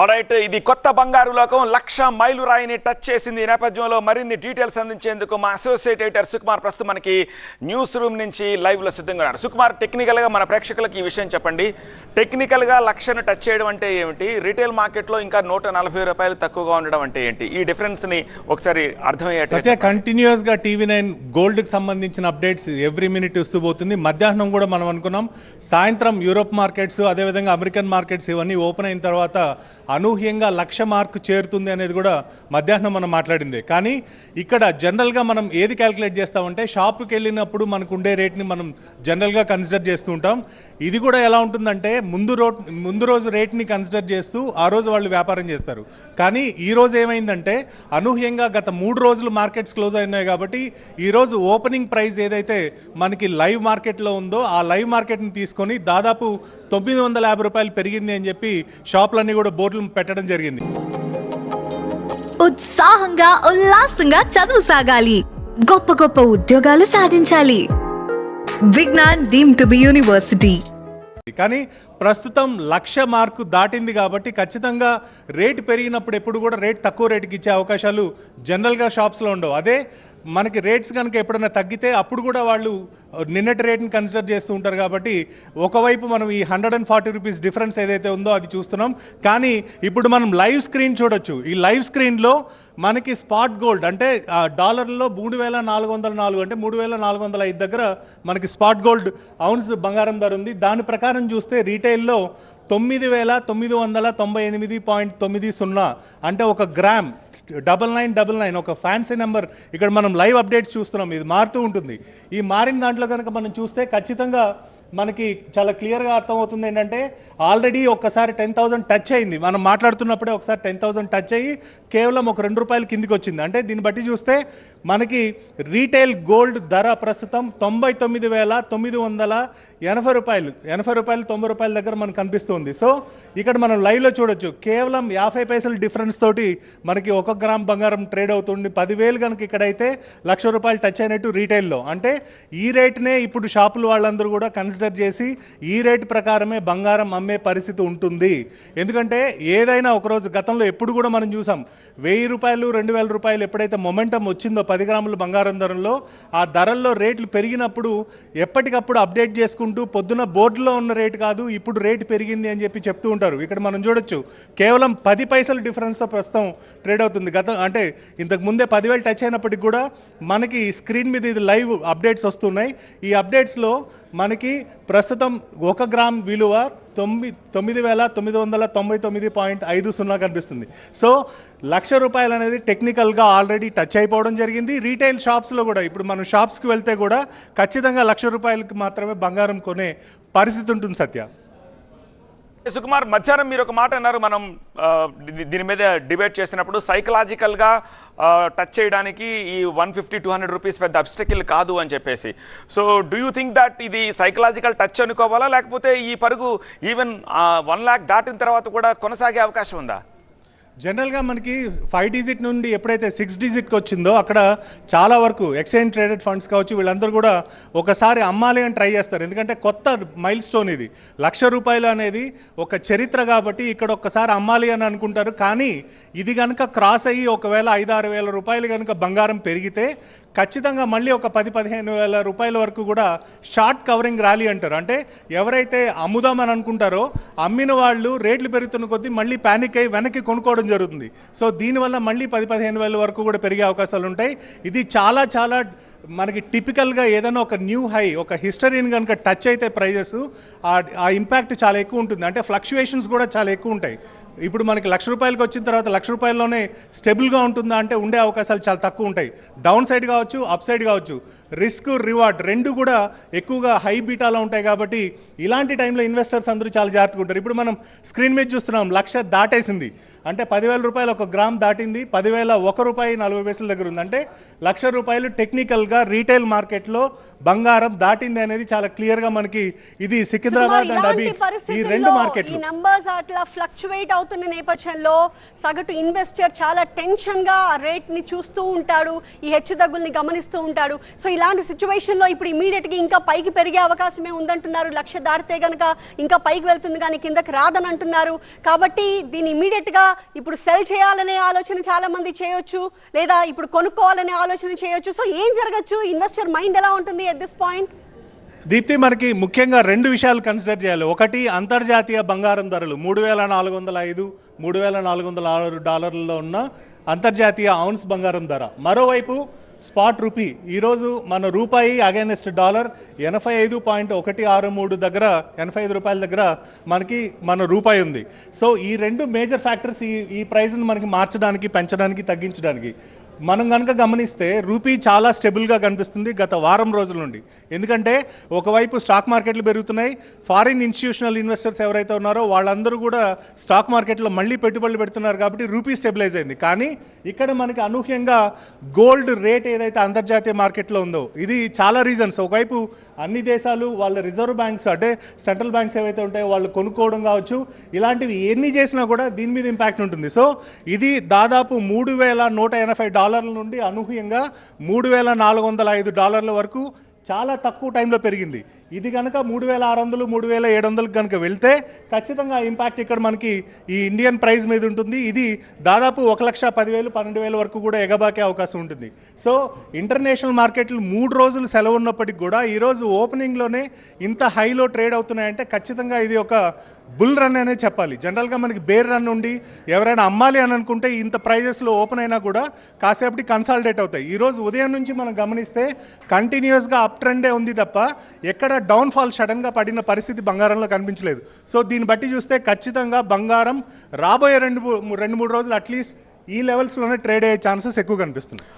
Alright ఇది కొత్త బంగారు లోకం. లక్ష మైలు రాయిని టచ్ చేసింది. ఈ నేపథ్యంలో మరిన్ని డీటెయిల్స్ అందించేందుకు మా అసోసియేట్ ఎడిటర్ సుకుమార్ ప్రస్తుతం మనకి న్యూస్ రూమ్ నుంచి లైవ్లో సిద్ధంగా ఉన్నారు సుకుమార్ టెక్నికల్గా మన ప్రేక్షకులకు ఈ విషయం చెప్పండి. టెక్నికల్గా లక్షను టచ్ చేయడం అంటే ఏమిటి? రీటైల్ మార్కెట్లో ఇంకా నూట నలభై రూపాయలు తక్కువగా ఉండడం అంటే ఏంటి? ఈ డిఫరెన్స్ని ఒకసారి అర్థమయ్యేట్టు సత్య కంటిన్యూస్గా టీవీ నైన్ గోల్డ్కి సంబంధించిన అప్డేట్స్ ఎవ్రీ మినిట్ ఇస్తూ పోతుంది. మధ్యాహ్నం కూడా మనం అనుకున్నాం. సాయంత్రం యూరోప్ మార్కెట్స్ అదేవిధంగా అమెరికన్ మార్కెట్స్ ఇవన్నీ ఓపెన్ అయిన తర్వాత అనూహ్యంగా లక్ష మార్కు చేరుతుంది అనేది కూడా మధ్యాహ్నం మనం మాట్లాడింది. కానీ ఇక్కడ జనరల్గా మనం ఏది క్యాలిక్యులేట్ చేస్తామంటే షాప్కి వెళ్ళినప్పుడు మనకు ఉండే రేట్ని మనం జనరల్గా కన్సిడర్ చేస్తూ ఉంటాం. ఇది కూడా ఎలా ఉంటుందంటే ముందు రో ముందు రోజు రేట్ని కన్సిడర్ చేస్తూ ఆ రోజు వాళ్ళు వ్యాపారం చేస్తారు. కానీ ఈ రోజు ఏమైందంటే అనూహ్యంగా గత మూడు రోజులు మార్కెట్స్ క్లోజ్ అయినాయి కాబట్టి ఈ రోజు ఓపెనింగ్ ప్రైస్ ఏదైతే మనకి లైవ్ మార్కెట్లో ఉందో ఆ లైవ్ మార్కెట్ని తీసుకొని దాదాపు తొమ్మిది వందల యాభై రూపాయలు పెరిగింది అని చెప్పి షాపులన్నీ కూడా బోర్డులు పెట్టడం జరిగింది. ఉత్సాహంగా ఉల్లాసంగా చదువు సాగాలి. గొప్ప గొప్ప ఉద్యోగాలు సాధించాలి. Vignan deemed to be university. కానీ ప్రస్తుతం లక్ష మార్కు దాటింది కాబట్టి ఖచ్చితంగా రేట్ పెరిగినప్పుడు ఎప్పుడు కూడా రేట్ తక్కువ రేటుకి ఇచ్చే అవకాశాలు జనరల్గా షాప్స్లో ఉండవు. అదే మనకి రేట్స్ కనుక ఎప్పుడైనా తగ్గితే అప్పుడు కూడా వాళ్ళు నిన్నటి రేట్ని కన్సిడర్ చేస్తూ ఉంటారు కాబట్టి ఒకవైపు మనం ఈ hundred and forty rupees difference ఏదైతే ఉందో అది చూస్తున్నాం. కానీ ఇప్పుడు మనం లైవ్ స్క్రీన్ చూడొచ్చు. ఈ లైవ్ స్క్రీన్లో మనకి స్పాట్ గోల్డ్ అంటే ఆ డాలర్లో మూడు వేల నాలుగు వందల నాలుగు అంటే మూడు వేల నాలుగు వందల ఐదు దగ్గర మనకి స్పాట్ గోల్డ్ అవున్స్ బంగారం ధర ఉంది. దాని ప్రకారం చూస్తే రీటైల్లో తొమ్మిది వేల తొమ్మిది వందల తొంభై ఎనిమిది పాయింట్ తొమ్మిది సున్నా అంటే ఒక gram double nine double nine ఒక ఫ్యాన్సీ నెంబర్ ఇక్కడ మనం లైవ్ అప్డేట్స్ చూస్తున్నాం. ఇది మారుతూ ఉంటుంది. ఈ మారిన దాంట్లో కనుక మనం చూస్తే ఖచ్చితంగా మనకి చాలా క్లియర్గా అర్థమవుతుంది ఏంటంటే ఆల్రెడీ ఒక్కసారి టెన్ థౌసండ్ టచ్ అయింది. మనం మాట్లాడుతున్నప్పుడే ఒకసారి టెన్ థౌసండ్ టచ్ అయ్యి కేవలం ఒక రెండు రూపాయలు కిందికి వచ్చింది. అంటే దీన్ని బట్టి చూస్తే మనకి రీటైల్ గోల్డ్ ధర ప్రస్తుతం తొంభై తొమ్మిది వేల తొమ్మిది వందల ఎనభై రూపాయలు. ఎనభై రూపాయలు తొంభై రూపాయల దగ్గర మనకు కనిపిస్తుంది. సో ఇక్కడ మనం లైవ్లో చూడొచ్చు. కేవలం యాభై పైసల డిఫరెన్స్ తోటి మనకి ఒక గ్రామ్ బంగారం ట్రేడ్ అవుతుంది. పదివేలు కనుక ఇక్కడైతే లక్ష రూపాయలు టచ్ అయినట్టు రీటైల్లో అంటే ఈ రేట్నే ఇప్పుడు షాపులు వాళ్ళందరూ కూడా కన్సిడర్ చేసి ఈ రేట్ ప్రకారమే బంగారం అమ్మే పరిస్థితి ఉంటుంది. ఎందుకంటే ఏదైనా ఒకరోజు గతంలో ఎప్పుడు కూడా మనం చూసాం వెయ్యి రూపాయలు రెండు వేల రూపాయలు ఎప్పుడైతే మొమెంటం వచ్చిందో పది గ్రాములు బంగారం ధరలో ఆ ధరల్లో రేట్లు పెరిగినప్పుడు ఎప్పటికప్పుడు అప్డేట్ చేసుకుంటూ పొద్దున బోర్డులో ఉన్న రేటు కాదు ఇప్పుడు రేటు పెరిగింది అని చెప్పి చెప్తూ ఉంటారు. ఇక్కడ మనం చూడొచ్చు కేవలం పది పైసలు డిఫరెన్స్తో ప్రస్తుతం ట్రేడ్ అవుతుంది. గతం అంటే ఇంతకు ముందే పదివేలు టచ్ అయినప్పటికి కూడా మనకి స్క్రీన్ మీద ఇది లైవ్ అప్డేట్స్ వస్తున్నాయి. ఈ అప్డేట్స్లో మనకి ప్రస్తుతం ఒక గ్రామ్ విలువ తొమ్మిది తొమ్మిది వేల తొమ్మిది వందల తొంభై తొమ్మిది పాయింట్ ఐదు సున్నా కనిపిస్తుంది. సో లక్ష రూపాయలు అనేది టెక్నికల్గా ఆల్రెడీ టచ్ అయిపోవడం జరిగింది. రీటైల్ షాప్స్లో కూడా ఇప్పుడు మనం షాప్స్కి వెళ్తే కూడా ఖచ్చితంగా లక్ష రూపాయలకి మాత్రమే బంగారం కొనే పరిస్థితి ఉంటుంది సత్య. సుకుమార్ మధ్యాహ్నం మీరు ఒక మాట అన్నారు. మనం దీని మీద డిబేట్ చేసినప్పుడు సైకలాజికల్గా టచ్ చేయడానికి ఈ one fifty two hundred rupees పెద్ద అబ్స్టకిల్ కాదు అని చెప్పేసి. So do you think that ఇది సైకలాజికల్ టచ్ అనుకోవాలా? లేకపోతే ఈ పరుగు ఈవెన్ వన్ ల్యాక్ దాటిన తర్వాత కూడా కొనసాగే అవకాశం ఉందా? జనరల్గా మనకి ఫైవ్ డిజిట్ నుండి ఎప్పుడైతే సిక్స్ డిజిట్కి వచ్చిందో అక్కడ చాలా వరకు ఎక్స్చేంజ్ ట్రేడెడ్ ఫండ్స్ కావచ్చు వీళ్ళందరూ కూడా ఒకసారి అమ్మాలి అని ట్రై చేస్తారు. ఎందుకంటే కొత్త మైల్ స్టోన్ ఇది. లక్ష రూపాయలు అనేది ఒక చరిత్ర కాబట్టి ఇక్కడ ఒక్కసారి అమ్మాలి అని అనుకుంటారు. కానీ ఇది కనుక క్రాస్ అయ్యి ఒకవేళ ఐదు ఆరు వేల రూపాయలు కనుక బంగారం పెరిగితే ఖచ్చితంగా మళ్ళీ ఒక పది పదిహేను వేల రూపాయల వరకు కూడా షార్ట్ కవరింగ్ ర్యాలీ అంటారు. అంటే ఎవరైతే అమ్ముదామని అనుకుంటారో అమ్మిన వాళ్ళు రేట్లు పెరుగుతున్న కొద్దీ మళ్ళీ ప్యానిక్ అయ్యి వెనక్కి కొనుక్కోవడం జరుగుతుంది. సో దీనివల్ల మళ్ళీ పది పదిహేను వేల వరకు కూడా పెరిగే అవకాశాలు ఉంటాయి. ఇది చాలా చాలా మనకి టిపికల్గా ఏదైనా ఒక న్యూ హై ఒక హిస్టరీని కనుక టచ్ అయితే ప్రైజెస్ ఆ ఇంపాక్ట్ చాలా ఎక్కువ ఉంటుంది. అంటే ఫ్లక్చువేషన్స్ కూడా చాలా ఎక్కువ ఉంటాయి. ఇప్పుడు మనకి లక్ష రూపాయలకి వచ్చిన తర్వాత లక్ష రూపాయల్లోనే స్టెబుల్గా ఉంటుందా అంటే ఉండే అవకాశాలు చాలా తక్కువ ఉంటాయి. డౌన్ సైడ్ కావచ్చు అప్ సైడ్ కావచ్చు. రిస్క్ రివార్డ్ రెండు కూడా ఎక్కువగా హై బీటాలో ఉంటాయి కాబట్టి ఇలాంటి టైంలో ఇన్వెస్టర్స్ అందరూ చాలా జాగ్రత్తగా ఉంటారు. ఇప్పుడు మనం స్క్రీన్ మీద చూస్తున్నాం లక్ష దాటేసింది. అంటే పదివేల రూపాయలు ఒక గ్రామ్ దాటింది పదివేల ఒక రూపాయి నలభై పైసల దగ్గర ఉంది. అంటే లక్ష రూపాయలు టెక్నికల్గా రీటైల్ మార్కెట్లో బంగారం దాటింది అనేది చాలా క్లియర్గా మనకి ఇది సికింద్రాబాద్ అండ్ అబీ ఈ రెండు అట్లా ఫ్లక్చువేట్ అవుతున్న నేపథ్యంలో సగటు ఇన్వెస్టర్ చాలా టెన్షన్గా ఆ రేట్ని చూస్తూ ఉంటాడు ఈ హెచ్చుతగ్గుల్ని గమనిస్తూ ఉంటాడు. సో ఇలాంటి సిచ్యువేషన్లో ఇప్పుడు ఇమీడియట్గా ఇంకా పైకి పెరిగే అవకాశమే ఉందంటున్నారు. లక్ష దాటితే కనుక ఇంకా పైకి వెళ్తుంది కానీ కిందకి రాదని అంటున్నారు. కాబట్టి దీన్ని ఇమీడియట్గా ఇప్పుడు సెల్ చేయాలనే ఆలోచన చాలామంది చేయొచ్చు లేదా ఇప్పుడు కొనుక్కోవాలనే ఆలోచన చేయొచ్చు. సో ఏం జరగచ్చు? ఇన్వెస్టర్ మైండ్ ఎలా ఉంటుంది ఎట్ దిస్ పాయింట్ దీప్తి మనకి ముఖ్యంగా రెండు విషయాలు కన్సిడర్ చేయాలి. ఒకటి అంతర్జాతీయ బంగారం ధరలు. మూడు వేల నాలుగు వందల ఐదు మూడు వేల నాలుగు వందల ఆరు డాలర్లలో ఉన్న అంతర్జాతీయ ఔన్స్ బంగారం ధర. మరోవైపు స్పాట్ రూపీ. ఈరోజు మన రూపాయి అగైనెస్ట్ డాలర్ ఎనభై ఐదు పాయింట్ ఒకటి ఆరు మూడు దగ్గర ఎనభై ఐదు రూపాయల దగ్గర మనకి మన రూపాయి ఉంది. సో ఈ రెండు మేజర్ ఫ్యాక్టర్స్ ఈ ఈ ప్రైస్ని మనకి మార్చడానికి పెంచడానికి తగ్గించడానికి మనం కనుక గమనిస్తే రూపీ చాలా స్టెబుల్గా కనిపిస్తుంది గత వారం రోజుల నుండి. ఎందుకంటే ఒకవైపు స్టాక్ మార్కెట్లు పెరుగుతున్నాయి ఫారిన్ ఇన్స్టిట్యూషనల్ ఇన్వెస్టర్స్ ఎవరైతే ఉన్నారో వాళ్ళందరూ కూడా స్టాక్ మార్కెట్లో మళ్ళీ పెట్టుబడులు పెడుతున్నారు కాబట్టి రూపీ స్టెబిలైజ్ అయింది. కానీ ఇక్కడ మనకి అనూహ్యంగా గోల్డ్ రేట్ ఏదైతే అంతర్జాతీయ మార్కెట్లో ఉందో ఇది చాలా రీజన్స్ ఒకవైపు అన్ని దేశాలు వాళ్ళ రిజర్వ్ బ్యాంక్స్ అంటే సెంట్రల్ బ్యాంక్స్ ఏవైతే ఉంటాయో వాళ్ళు కొనుక్కోవడం కావచ్చు ఇలాంటివి ఎన్ని చేసినా కూడా దీని మీద ఇంపాక్ట్ ఉంటుంది. సో ఇది దాదాపు మూడు వేల నూట ఎనభై డాలర్ల నుండి అనూహ్యంగా మూడు వేల నాలుగు వందల ఐదు డాలర్ల వరకు చాలా తక్కువ టైంలో పెరిగింది. ఇది కనుక మూడు వేల ఆరు వందలు మూడు వేల ఏడు వందలకు కనుక వెళ్తే ఖచ్చితంగా ఇంపాక్ట్ ఇక్కడ మనకి ఈ ఇండియన్ ప్రైస్ మీద ఉంటుంది. ఇది దాదాపు ఒక లక్ష పదివేలు పన్నెండు వేల వరకు కూడా ఎగబాకే అవకాశం ఉంటుంది. సో ఇంటర్నేషనల్ మార్కెట్లు మూడు రోజులు సెలవు ఉన్నప్పటికి కూడా ఈరోజు ఓపెనింగ్లోనే ఇంత హైలో ట్రేడ్ అవుతున్నాయంటే ఖచ్చితంగా ఇది ఒక బుల్ రన్ అనే చెప్పాలి. జనరల్గా మనకి బేర్ రన్ ఉండి ఎవరైనా అమ్మాలి అని అనుకుంటే ఇంత ప్రైజెస్లో ఓపెన్ అయినా కూడా కాసేపటి కన్సాలిడేట్ అవుతాయి. ఈరోజు ఉదయం నుంచి మనం గమనిస్తే కంటిన్యూస్గా అప్ ట్రెండే ఉంది తప్ప ఎక్కడ డౌన్ఫాల్ సడన్గా పడిన పరిస్థితి బంగారంలో కనిపించలేదు. సో దీన్ని బట్టి చూస్తే ఖచ్చితంగా బంగారం రాబోయే రెండు రెండు మూడు రోజులు అట్లీస్ట్ ఈ లెవెల్స్లోనే ట్రేడ్ అయ్యే ఛాన్సెస్ ఎక్కువ కనిపిస్తున్నాయి.